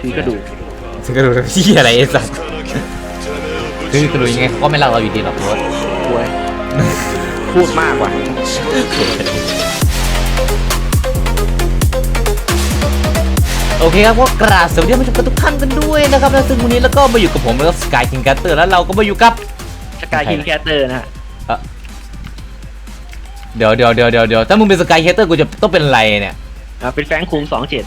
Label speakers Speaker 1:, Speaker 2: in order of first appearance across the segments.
Speaker 1: คือกระดูก
Speaker 2: ซื้อกระดูกที่อะไรไอ้สัสซื้อกระดูกยังไงเขาก็ไม่รักเราอยู่ดีหรอกโค้ด
Speaker 1: ป่วยพูดมากว่ะ
Speaker 2: โอเคครับก็กราบสวัสดีท่านผู้ชมทุกท่านกันด้วยนะครับและซึ่งวันนี้แล้วก็มาอยู่กับผมแล้วก็สกายคิงกัตเตอร์แล้วเราก็มาอยู่กับ
Speaker 1: สกายคิงแคสเตอร์นะฮะ
Speaker 2: เดี๋ยวเดี๋ยวเดี๋ยวเดี๋ยวเดี๋ยวถ้ามึงเป็นสกายเคเตอร์กูจะต้องเป็นอะไรเนี่ย
Speaker 1: อ่าเป็นแฟรงค์คุงสองเจ็ด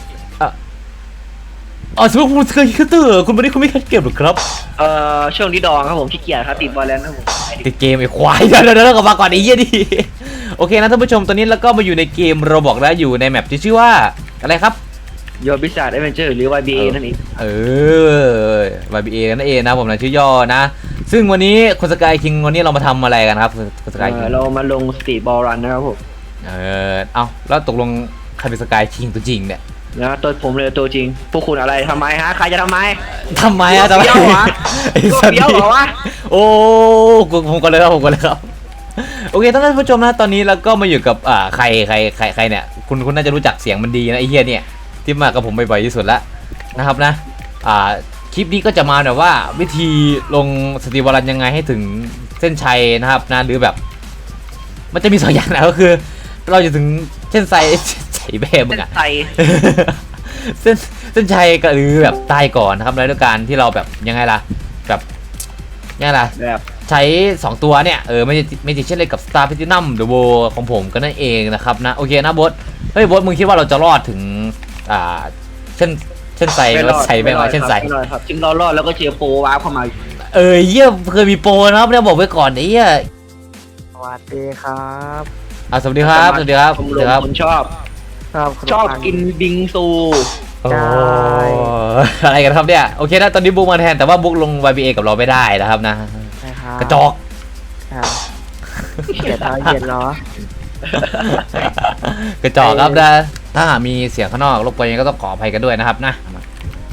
Speaker 2: อ๋อสมมติคุณสกายเคเตอร์คุณไม่ได้คุณไม่แค่เก็บหรอครับ
Speaker 1: เอ่อช่วงนี้ดองครับผมขี้เกียจครับติดบอลแล้วนะครับผม
Speaker 2: ติดเกมไอ้ควายเดี๋ยวเดี๋ยวเดี๋ยวกลับมาก่อนไอ้เหี้ยดิโอเคนะท่านผู้ชมตอนนี้แล้วก็มาอยู่ในเกมเราบอกแล้วอยู่ในแมปที่ชื่อว่าอะไรครับ
Speaker 1: โยบิสาดเอเวนเจอร์หรือ YBA นั่นเอง
Speaker 2: เออ YBA นั่นเองนะผมนะชื่อย่อนะ ซึ่งวันนี้คุณสกายคิงวันนี้เรามาทำอะไรกันครับคุณสกายคิ
Speaker 1: เอ่
Speaker 2: ง
Speaker 1: อเรามาลงสตรีทบอลรันนะครับผม
Speaker 2: เออเอ้าแล้วตกลงใครเป็นสกายคิงตัวจริงเนี่ย
Speaker 1: นะตัวผมเลยตัวจริง พวกคุณอะไรทำไมฮะ ใครจะทำไม
Speaker 2: ทำไมอะทำไม
Speaker 1: เบี้ยวเหรอ
Speaker 2: ไอ้สัตว์
Speaker 1: เบี้ยวเหรอวะ
Speaker 2: โอ้กูผมก็เลยครับผมก็เลยครับ โอเคท่านผู้ชมนะตอนนี้เราก็มาอยู่กับอ่าใครใครใครใครเนี่ย คุณคุณน่าจะรู้จักเสียงมันดีนะไอ้เฮียเนี่ยที่มากับผมบ่อยๆที่สุดละนะครับนะ อ่าคลิปนี้ก็จะมาแบบว่าวิธีลงสตรีวอลันยังไงให้ถึงเส้นชัยนะครับนะหรือแบบ มันจะมีสองอย่างนะก็คือ เราจะถึงเส้นชัย ใส่แบบมึงอะ
Speaker 1: ใส่
Speaker 2: เส้นเส้นชัยก็หรือแบบตายก่อนนะครับแล้วด้วยการที่เราแบบยังไงล่ะแบบยังไงล่ะ
Speaker 1: แบบ
Speaker 2: ใช้ 2 ตัวเนี่ย เออไม่ไม่ติดเช่นเลยกับ Star Platinum The w o ของผมก็นั่นเองนะครับนะ โอเคนะบอสเฮ้ยบอสมึงคิดว่าเราจะรอดถึง อ่าเส้นเส้นไซหรือว่าใส่แบงค์ว่าเส้นไซ
Speaker 1: ไม่รอดครับจึงเรารอดแล้วก็เชียร์โปรว้าร์ปเข้ามา
Speaker 2: เออเยี่ยเคยมีโปรนะครับเนี่ยบอกไว้ก่อนไอ้เหี้ย
Speaker 3: สวัสดีครับ
Speaker 2: อะสวัสดีครับสวัสดีครับ
Speaker 1: ช
Speaker 2: ส
Speaker 1: ม
Speaker 2: วัส
Speaker 1: ร
Speaker 2: ดี
Speaker 1: ม
Speaker 2: ครับ
Speaker 1: คนชอบ
Speaker 3: ครับ
Speaker 1: ชอบกินบิงซู
Speaker 2: โอ้
Speaker 3: ใช่
Speaker 2: อะไรกันครับเนี่ย โอเคนะ ตอนนี้บุ๊กมาแทน แต่ว่าบุ๊กลง YBA กับเราไม่ได้นะครับนะ
Speaker 3: นะครับ
Speaker 2: กระจอก
Speaker 3: ครับเขียนเอาเขียนเหรอก
Speaker 2: ระจอกครับนะ ถ้าหากมีเสียงข้างนอกรบกวนยังไงก็ต้องขออภัยกันด้วยนะครับนะ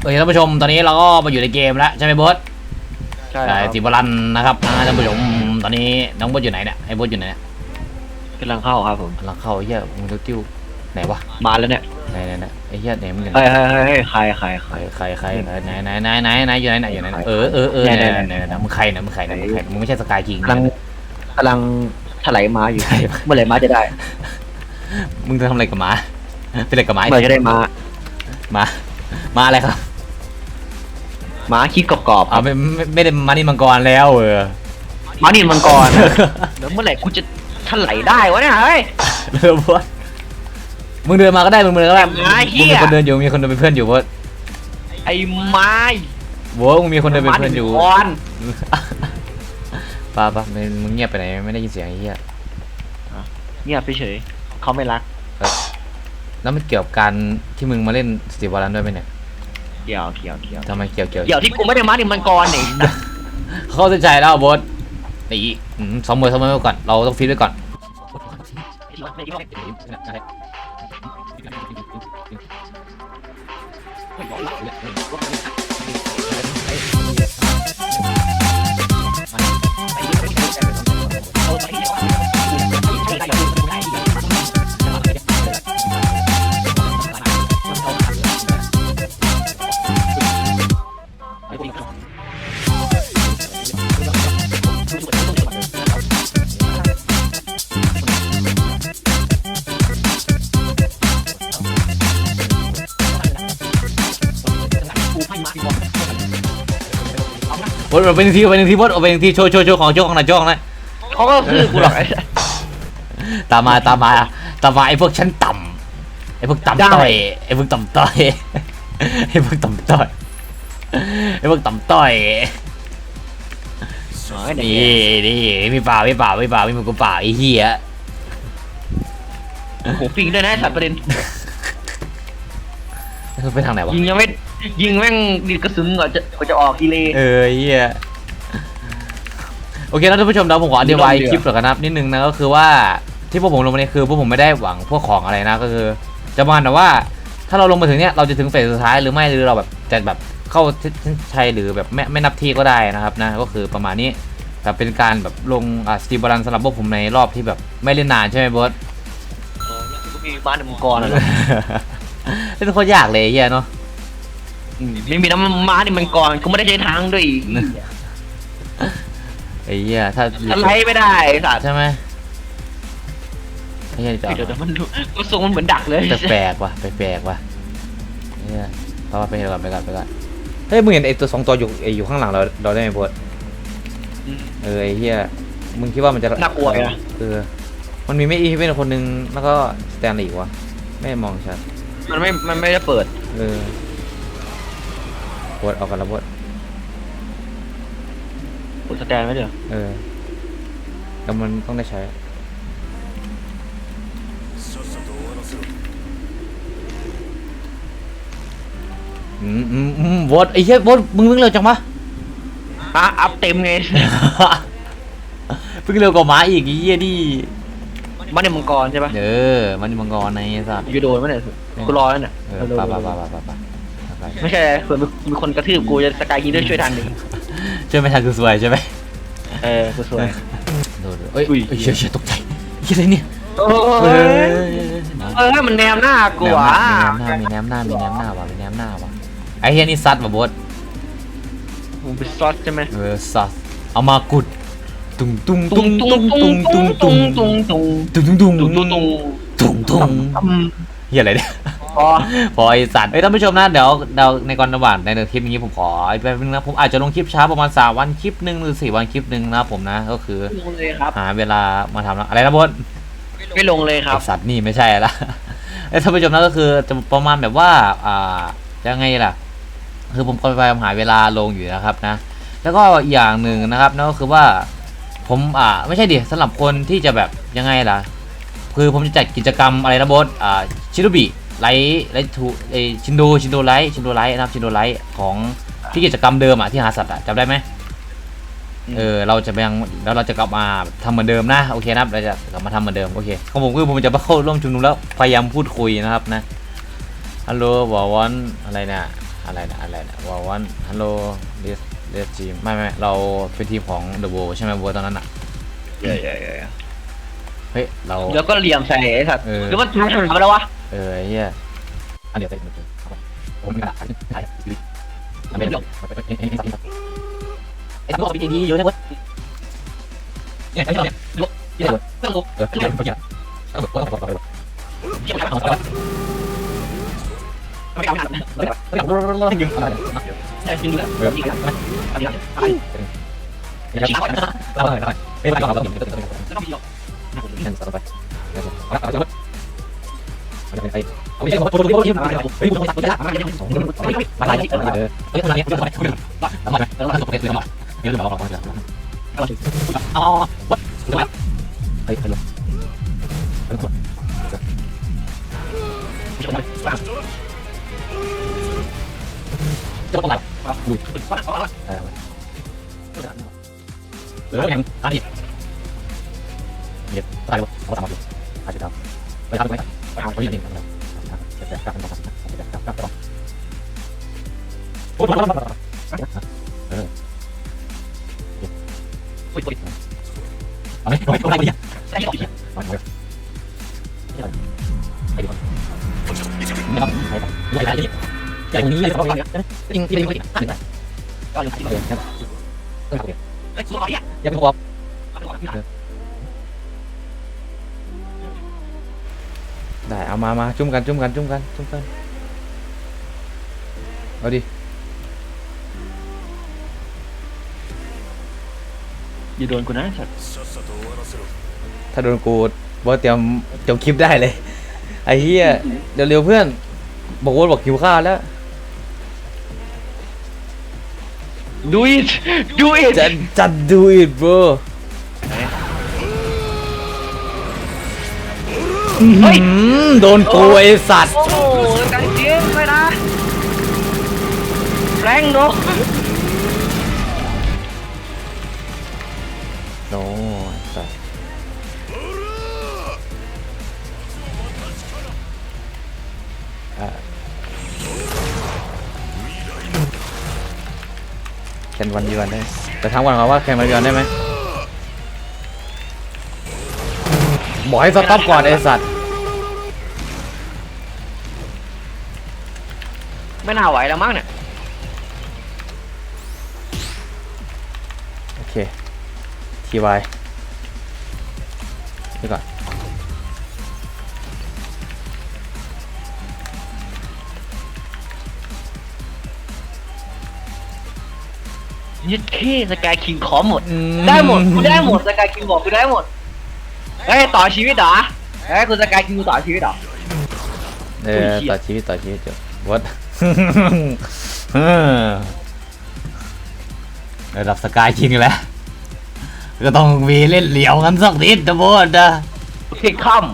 Speaker 2: โอเคท่านผู้ชม ตอนนี้เราก็มาอยู่ในเกมแล้วใช่ไหมบอส
Speaker 1: ใช่
Speaker 2: ใช่จิบรันนะครับนะท่านผู้ชม ตอนนี้น้องบอสอยู่ไหนเนี่ย ไอ้บอสอยู่ไหนเนี่ย
Speaker 1: กำลังเข้าครับผม
Speaker 2: กำลังเข้าไอ้เหี้ยมึงดูติ้ว ไหนวะ
Speaker 1: มาแล้วเนี่ย
Speaker 2: ไหนไหนไหนไอ้เหี้ยไหนมึงอยู่ไหน
Speaker 1: เฮ้ยเฮ้ยเฮ้ยเฮ้ยใครใครใค
Speaker 2: ใค
Speaker 1: ร
Speaker 2: รใครใครไหนไหนไหนไหนไหนอยู่ไหนไหนอยู่ไหนเออเออเออไหนไหนไหนไหนมึงใครนะมึงใครนะมึงใครมึงไม่ใช่สกายคิง
Speaker 1: กำลังกำลังถลายม้าอยู่
Speaker 2: ใช่
Speaker 1: เมื่อไหร่ม้าจะได้
Speaker 2: มึงจะทำอะไรกับหมาเป็นอะไรกับหมา
Speaker 1: เมื่อไหร่จะได้ม้า
Speaker 2: หมาหมาอะไรครับ
Speaker 1: ม้าคิดกรอบๆค
Speaker 2: อ่า
Speaker 1: รับ
Speaker 2: ไม่ไม่ไม่ได้มานี่มังกรแล้วเออ
Speaker 1: ม้านินมังกรนะแล้วเมื่อไหร่กูจะถลายได้วะเนี่ยเฮ้ย
Speaker 2: เรือพวด มึงเดินมาก็ได้มึงเดินก็ได้
Speaker 1: ไอ้เหี้
Speaker 2: มึง
Speaker 1: ย
Speaker 2: มีคนเดินอยู่มีคนเดินเป็นเพื่อนอยู่พวด
Speaker 1: ไอ้ไม้
Speaker 2: บัวมึงมีคนเดินเป็นเพื่อนอยู่
Speaker 1: ม้ามังกร
Speaker 2: ป้าป้ามึงมึงเงียบไปไหนไม่ได้ยินเสียงไอ้เหี้ย
Speaker 1: เงียบไปเฉยเขาไม่รัก
Speaker 2: แล้วมันเกี่ยวกับการที่มึงมาเล่นสตีวอลันด้วยไหมเนี่ย
Speaker 1: เกี่ยวเกี่ยวเกี่ยว
Speaker 2: ทำไมเกี่ยวเกี่ยว
Speaker 1: เดี๋ยวที่กูไม่ได้ม้านินมังกรเนี่ย
Speaker 2: เข้าใจแล้วบอสนี่อืมสองมือสองมือไว้ก่อนเราต้องฟิตไว้ก่อน บอส เอาไปหนึ่งทีเอาไปหนึ่งทีบอสเอาไปหนึ่งทีโชว์โชว์โชว์ของโชว์ของหน่อยโชว์ของหน่อย
Speaker 1: เขาก็คือกูหรอกไอ้
Speaker 2: ตามมาตามมาตามมาไอ้พวกชั้นต่ำไอ้พวกต่ำต้อยไอ้พวกต่ำต้อยไอ้พวกต่ำต้อยไอ้พวกต่ำต้อยนี่นี่มีเปล่ามีเปล่ามีเปล่ามีมึงกูเปล่าไอ้เหี้ย
Speaker 1: โอ้โหปิงด้วยนะไอ้สัตว์ประเด็น
Speaker 2: คือไปทางไหนวะ
Speaker 1: ยิงยังไม่ ยิงแม่งดีดกระสุนก่อนจะก่อนจะออกดีเลย
Speaker 2: เออไอ้เหี้ยโอเคนะท่านผู้ชมเดี๋ยวผมขออธิบาย
Speaker 1: มีรอบเดียว
Speaker 2: คลิปหน่อยกันนะครับนิดนึงนะก็คือว่าที่พวกผมลงมาเนี่ยคือพวกผมไม่ได้หวังพวกของอะไรนะก็คือ จะมาแต่ว่าถ้าเราลงมาถึงเนี่ยเราจะถึงเฟสสุดท้ายหรือไม่หรือเราแบบจะแบบเข้าเส้นชัยหรือแบบไม่ไม่นับที่ก็ได้นะครับนะก็คือประมาณนี้แบบเป็นการแบบลงอ่าสตีบอลันสำหรับพวกผมในรอบที่แบบไม่เล่นนานใช่ไหมบอส
Speaker 1: ก็มีม้านินมังกรอะเหรอ
Speaker 2: เล่นโคตรยากเลยไอ้เฮียเนาะ
Speaker 1: อืมไม่มีน้ำม้านี่มันก่อนกูไม่ได้ใช้ทางด้วยอีก
Speaker 2: ไอ้เหี้ยถ้า
Speaker 1: ทำไรไม่ได้ไอ้สัตว์
Speaker 2: ใช่ไหมไอ้เหี้ยจะ
Speaker 1: เดี๋ยวเดี๋ยวมันดูมันทรงมันเหมือนดักเลย
Speaker 2: แปลกๆว่ะแปลกๆว่ะเนี่ยเพราะว่าไปก่อนไปก่อนไปก่อนเฮ้ยมึงเห็นไอ้ตัวสองตัวอยู่ไอ้อยู่ข้างหลังเราเราได้ไหมพวด
Speaker 1: อืม
Speaker 2: เออไอ้เหี้ยมึงคิดว่ามันจะ
Speaker 1: น่ากลัวไหมนะ
Speaker 2: เออมันมีไม่อีเป็นคนหนึงแล้วก็สแตนลีย์วะไม่มองชัด
Speaker 1: มันไม่มันไม่ได้เปิด
Speaker 2: เออ พวดเอากันละพวด
Speaker 1: กดสแตนไว้เดี๋ยว
Speaker 2: เออแล้วมันต้องได้ใช้ อืมอืมอืมวอดไอ้เหี้ยวอดมึงมึงเร็วจังปะ
Speaker 1: อะอัพเต็มไง
Speaker 2: เพิ่งเร็วกว่าหมาอีกไอ้เหี้ยดิ
Speaker 1: มันในมังกรใช่ปะ
Speaker 2: เออมันมังกรในไอ้สัตว์
Speaker 1: ยูโดนมันเนี่ยกูรอแล้วเนี่ย
Speaker 2: เออปะปะปะปะปะปะปะ
Speaker 1: ไม่ใช่เผื่อมีมีคนกระทืบกูจะสกายยิงด้วยช่วยทันดิ
Speaker 2: ช่วยไม่ทันคือสวยใช่ไหม
Speaker 1: เออกูสวย
Speaker 2: โดนเอ้ย
Speaker 1: อุ้ย
Speaker 2: เอ้ย เชี่ยเชี่ยตกใจเชี่ยอะไรเนี่ย
Speaker 1: โอ้
Speaker 2: เฮ้
Speaker 1: ย
Speaker 2: ย
Speaker 1: เออมันแนมหน้ากู
Speaker 2: แนม
Speaker 1: อะ
Speaker 2: หน้ามีแนมหน้ามีแนมหน้าว่ะมีแนมหน้าว่ะไอ้เฮียนี่ซัดว่ะบอส
Speaker 1: มึงเป็นซอสใช่ไหม
Speaker 2: เออซัดเอามากุดตุ้งตุ้ง
Speaker 1: ตุ้
Speaker 2: ตุ้
Speaker 1: ง
Speaker 2: ง
Speaker 1: ตุ้
Speaker 2: ตุ้
Speaker 1: ง
Speaker 2: ง
Speaker 1: ตุ้
Speaker 2: ตุ้
Speaker 1: ง
Speaker 2: ง
Speaker 1: ตุ้
Speaker 2: ตุ้
Speaker 1: ง
Speaker 2: ง
Speaker 1: ตุ้
Speaker 2: ตุ้
Speaker 1: ง
Speaker 2: ง
Speaker 1: ตุ้
Speaker 2: ตุ้
Speaker 1: ง
Speaker 2: ง
Speaker 1: ตุ้
Speaker 2: ตุ้
Speaker 1: ง
Speaker 2: ง
Speaker 1: ตุ้งตุ้งตุ้ง
Speaker 2: ตุ้งตุ้ง
Speaker 1: อืม
Speaker 2: เฮียอะไรเนี่ย
Speaker 1: พอ
Speaker 2: พอไอสัตว์เอ้ยท่านผู้ชมนะเดี๋ยวเดี๋ยวในก่อนระหว่างในคลิปนี้ผมขอแป๊บนึงนะผมอาจจะลงคลิปช้าประมาณสามวันคลิปหนึ่งหรือสี่วันคลิปหนึ่งนะครับผมนะก็คือ
Speaker 1: ลงเลยครับ
Speaker 2: หาเวลามาทำแล้วอะไรนะบอส
Speaker 1: ไม่ลงเลยครับ
Speaker 2: ไอ้สัตว์นี่ไม่ใช่ละไอ้ท่านผู้ชมนะก็คือจะประมาณแบบว่าอ่ายังไงล่ะ คือผมก็พยายามหาเวลาลงอยู่นะครับนะ แล้วก็อีกอย่างหนึ่งนะครับนั่นก็คือว่าผมอ่าไม่ใช่ดิสำหรับคนที่จะแบบยังไงล่ะ คือผมจะจัดกิจกรรมอะไรนะบอสอ่าชิโนบิ ไลท์ไลท์ทูไอชินโดชินโดไลท์ชินโดไลท์นะครับชินโดไลท์ของที่กิจกรรมเดิมอะที่หาสัตว์อะจำได้ไหม
Speaker 1: อืม
Speaker 2: เออเราจะไปยังแล้วเราจะกลับมาทำเหมือนเดิมนะโอเคนะครับเราจะกลับมาทำเหมือนเดิมโอเคของผมคือผมจะมาเข้าร่วมชุมนุมแล้วพยายามพูดคุยนะครับนะฮัลโหลวอวันอะไรนะอะไรนะอะไรนะวอวันฮัลโหลเดสเดสทีมไม่ไม่ไม่เราเป็นทีมของเดอะโวใช่ไหมโวตอนนั้นอะ
Speaker 1: เย้เย้เย้
Speaker 2: เฮ้ยเรา
Speaker 1: แล้วก็เหลี่ยมใส่ไอ้สัตว์
Speaker 2: เออ
Speaker 1: หรือว่าทำทำแล้ววะ
Speaker 2: เออไอ้เฮียอันเดียวไปหมดเลยเอาไมมีกระดาษถ่ายอยู่ดิอันเดียวไอ้ไอ้ไอ้สัตว์ไอ้สัตว์บอกดีๆอยู่ใช่ไหมเนี่ยไอ้สัตว์เนี่ยลูกที่ไหนวะเออเออเออเออเอาแบบว่าเอาแบบว่าเอาแบบว่า
Speaker 1: ไม่เอาหนักนะ
Speaker 2: เอาแบบว่าเอาแบบว่ายิงอะไรเนี่ย
Speaker 1: ใช่จริงเลย
Speaker 2: เออ
Speaker 1: จริงเลยอันนี้ไป
Speaker 2: เดี๋ยวเราเอาไปเอาไปไม่เป็นไรเราเราต้องยิง
Speaker 1: แล้วก็มีหยก
Speaker 2: แข่งต่อไปเอาละเอาละเอา ละไปเอาไม่ใช่ผมโทรโทรโทรที่มาเฮ้ยผมตัดไปแล้วมาลายเออเฮ้ยทำอะไรเนี่ยทำไมไมทำไมทำไมทำไมเรื่องหน่อยเรื่องหน่อยเราเราเราอ๋อวัดวัดเฮ้ยเฮ้ยเฮ้ยจะต้องอะไรดูเอเออยังอันนี้เดี๋ยวตายแล้วเขาทำมาดูอาจจะทำไปทำไปทำเขาอย่างนี้ทำแล้วจะจะกลับมาจะกลับกลับกลับโอ้โหเออโอ้ยโอ้ยเอาไหมเอาไหาไหมเนี่ย
Speaker 1: ใส่ก
Speaker 2: เอาไหมไปดูไม่ต้องไม่ต้องใหญ่ใหญ่ใหญ่กว่านี้เลยเขาจริงจริงจริงจริงจริง
Speaker 1: ก็เลย
Speaker 2: เออครับเออรับ
Speaker 1: ไอ้สุดยอดเนี่ย
Speaker 2: ยังไม่พอไเอามามาจุ่มกันจุ่มกันจุ่มกันจุ่มกันเอาดิ
Speaker 1: อย่าโดนกูนะสัตว์
Speaker 2: ถ้าโดนกูบอกเตรียมจบคลิปได้เลยไอ้เหี้ยเร็วๆเพื่อน บอกว่าบอกหิวข้าวแล้ว
Speaker 1: ดูอิทดูอิท
Speaker 2: จะจัดดูอิด bro
Speaker 1: เฮ้ย
Speaker 2: โดนกูไอสัตว์
Speaker 1: โอ้โหกันเชียงไปนะแรงเน
Speaker 2: โน้สัตว์แคนวันดีวันได้แต่ทั้งวันเขาว่าแคนวันดีวันได้ไหม บอกให้สต็อปก่อนไอสัตว์
Speaker 1: ไม่น่าไหวแล้วมั้งเนี่ยโอ
Speaker 2: เค ทีไวายนี่ก่อน
Speaker 1: ยึดขี้สกายคิงขอหมด ได้หมดกูได้หมดสกายคิงบอกกูได้หมด เฮ้ยต่อชีวิตเหรอเฮ้ยคุณสกายคิงกูต่อชีวิตเหรอ
Speaker 2: เออ
Speaker 1: โอ้ยเหี้ย
Speaker 2: ต่อชีวิตต่อชีวิตจบวัดระดับสกายคิงแล้ว ก็ต้องมีเล่นเหลียวกันสักนิดนะโบดนะ
Speaker 1: เฮ้ยค่ำ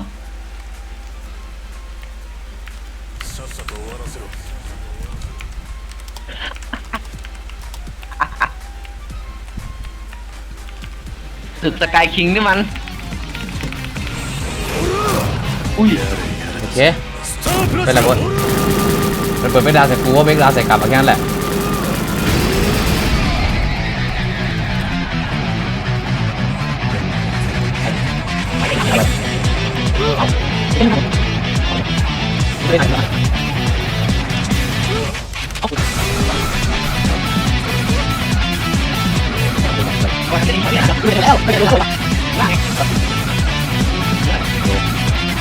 Speaker 1: ศึกสกายคิงนี่มัน อุ้ย
Speaker 2: โอเคเป็นไรโบดมันเปิดไม่ดาวใส่กูว่าไม่ดาวใส่กลับมาแค่นั้นแหละ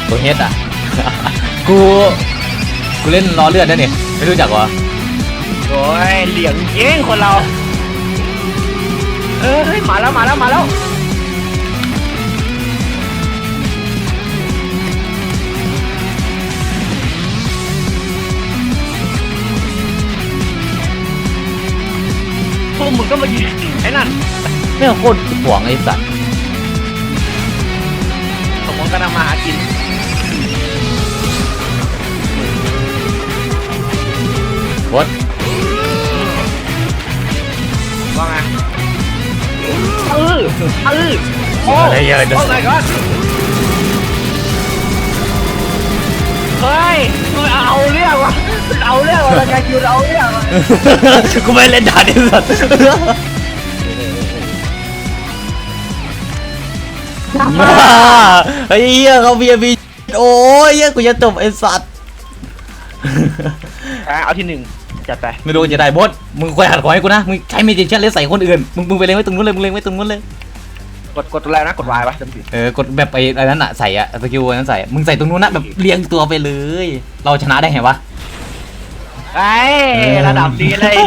Speaker 2: ตัวเฮดอะ กู กูเล่นล้อเลือดได้นี่ไม่รู้จักวะ
Speaker 1: โอ้ยเหลี่ยมเย้งคนเรา เอ้ยมาแล้วมาแล้วมาแล้วพวกมึงก็มายิงไอ้นั่น
Speaker 2: ไม่งโคตรหวงไอ้สัตว์
Speaker 1: สมองกำลังมาหากิน
Speaker 2: บด
Speaker 1: ว่าไงเออเออโอ้
Speaker 2: อะไรเยอะ
Speaker 1: โอ้ my god เฮ้ยมันเอาเรื่องวะมันเอาเรื่องวะรายการคิวเอาเรื่องวะ
Speaker 2: กูไม่เล่นด่านไอ้สัตว์ไอ้เหี้ยเขาเบียร์บีโอ้ยเหี้ยกูจะจบไอ้สัตว์
Speaker 1: อะเอาที่หนึ่ง จัดไป
Speaker 2: ไม่รู้จะได้บดมึงคอยหัดขอให้กูนะ มึงใช้เมจิเช่นเล่นใส่คนอื่น มึงมึงไปเล็งไว้ตรงนู้นเลย มึงเล็งไว้ตรงนู้นเลย
Speaker 1: กดกดตัวแรกนะกดวายวะจำผิด
Speaker 2: เออกดแบบไอ้อะไรนั้นอะใส่อะสกิลนั้นใส่ มึงใส่ตรงนู้นนะแบบเรียงตัวไปเลย เราชนะได้ไงวะ
Speaker 1: ไอ้ระดับนี้เลย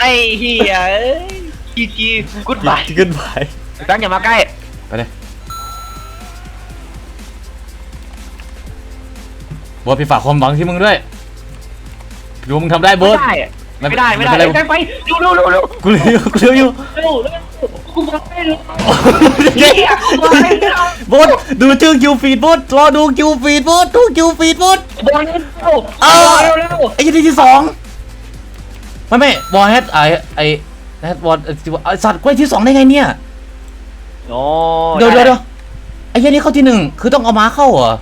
Speaker 1: ไอ้เฮียเอ้ยจีจีกูดบาย
Speaker 2: ขึ้นไป
Speaker 1: ตั้งอย่ามาใกล้
Speaker 2: ไปเลยบดพี่ฝากความหวังที่มึงด้วย ดูมึงทำได้บ
Speaker 1: ไม่
Speaker 2: ด
Speaker 1: ได้อะ
Speaker 2: ไม่
Speaker 1: ไม่ได้ไม่ได้
Speaker 2: ไม่เป็นไร
Speaker 1: แจ้งไปเร็วเร็วเร็วเร็ว
Speaker 2: กูเร็วกูเร็วอยู่
Speaker 1: เร็วเร็วกูมาไม่รู้เฮียกูมาไม่รู้
Speaker 2: บดดูชื่อคิวฟีดบดรอดูคิวฟีดบดดูคิวฟีดบด
Speaker 1: บอลเร็ว
Speaker 2: เอา
Speaker 1: เร็วเร็ว
Speaker 2: ไอ้ยี่ที่สองไม่ไม่บอลแฮดไอไอแฮดบอลไอสัตว์กล้วยที่สองได้ไงเนี่ย
Speaker 1: โอ้
Speaker 2: เดี๋ยวเดี๋ยวเดี๋ยวไอ้ยี่นี่เข้าที่หนึ่งคือต้องเอาม้าเข้าเหรอ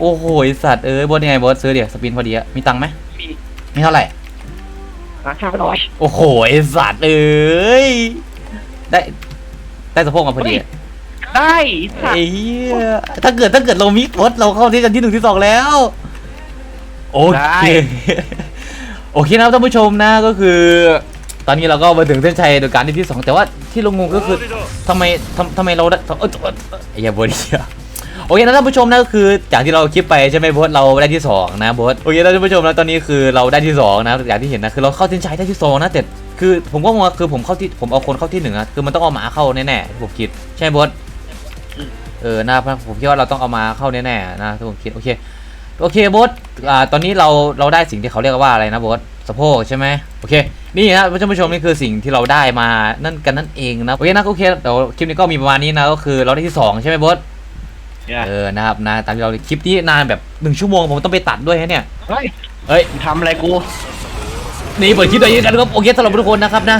Speaker 2: โอ้โหไอ้สัตว์เอ้ยบอสยังไงบอสซื้อเดี๋ยวสปินพอดีอะมีตังค์ไหม
Speaker 1: มี
Speaker 2: มีเท่าไหร่
Speaker 1: ราคาร้อย
Speaker 2: โอ้โหไอ้สัตว์เอ้ยได้ได้สะโพกมาพอดีอะ
Speaker 1: ได้สัต
Speaker 2: ไอ้
Speaker 1: ว์
Speaker 2: เหี้ยถ้าเกิดถ้าเกิดเรามิกบอสเราเข้าที่กันที่หนึ่งที่สองแล้ว โอเคโอเคนะครับท่านผู้ชมนะก็คือ ตอนนี้เราก็มาถึงเส้นชัยโดยการที่ที่สองแต่ว่าที่ลงงงก็คือทำไมทำทำไมเราได้เออเออเออไอ้เหี้ยบอสเหี้ย โอเคนะท่านผู้ชมนะก็คือจากที่เราคลิปไปใช่ไหมบอสเราได้ที่สองนะบอสโอเคนะท่านผู้ชมนะตอนนี้คือเราได้ที่สองนะอย่างที่เห็นนะคือเราเข้าเส้นชัยได้ที่สองนะแต่คือผมก็งงว่าคือผมเข้าที่ผมเอาคนเข้าที่หนึ่งนะคือมันต้องเอาหมาเข้าแน่ๆที่ผมคิดใช่ไหมบอสเออนะผมคิดว่าเราต้องเอามาเข้าแน่ๆนะที่ผมคิดโอเคโอเคบอสอ่าตอนนี้เราเราได้สิ่งที่เขาเรียกว่าอะไรนะบอสสะโพกใช่ไหมโอเคนี่นะท่านผู้ชมนี่คือสิ่งที่เราได้มานั่นกันนั่นเองนะโอเคนะโอเคเดี๋ยวคลิปนี้ก็มีประมาณนี้นะก็คือเราได้ที่สองใช่ไหมบอส
Speaker 1: เอ
Speaker 2: อนะครับนะตามที่เราคลิปนี้นานแบบหนึ่งชั่วโมงผมต้องไปตัดด้วยฮะเนี่ย
Speaker 1: เฮ้ย
Speaker 2: เฮ้ย
Speaker 1: ทำอะไรกู
Speaker 2: นี่เปิดคลิปตัวนี้กันครับโอเคสำหรับทุกคนนะครับนะ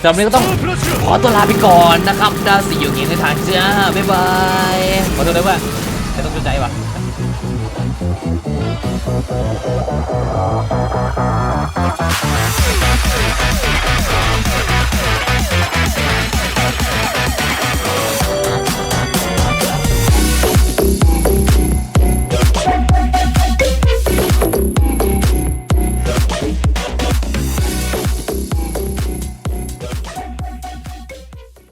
Speaker 2: สำหรับนี้ก็ต้องขอตัวลาไปก่อนนะครับดาสีอยู่เงี้ในทางเจ้าบ๊ายบายขอโทษด้วยว่าแต่ต้องเข้าใจว่ะ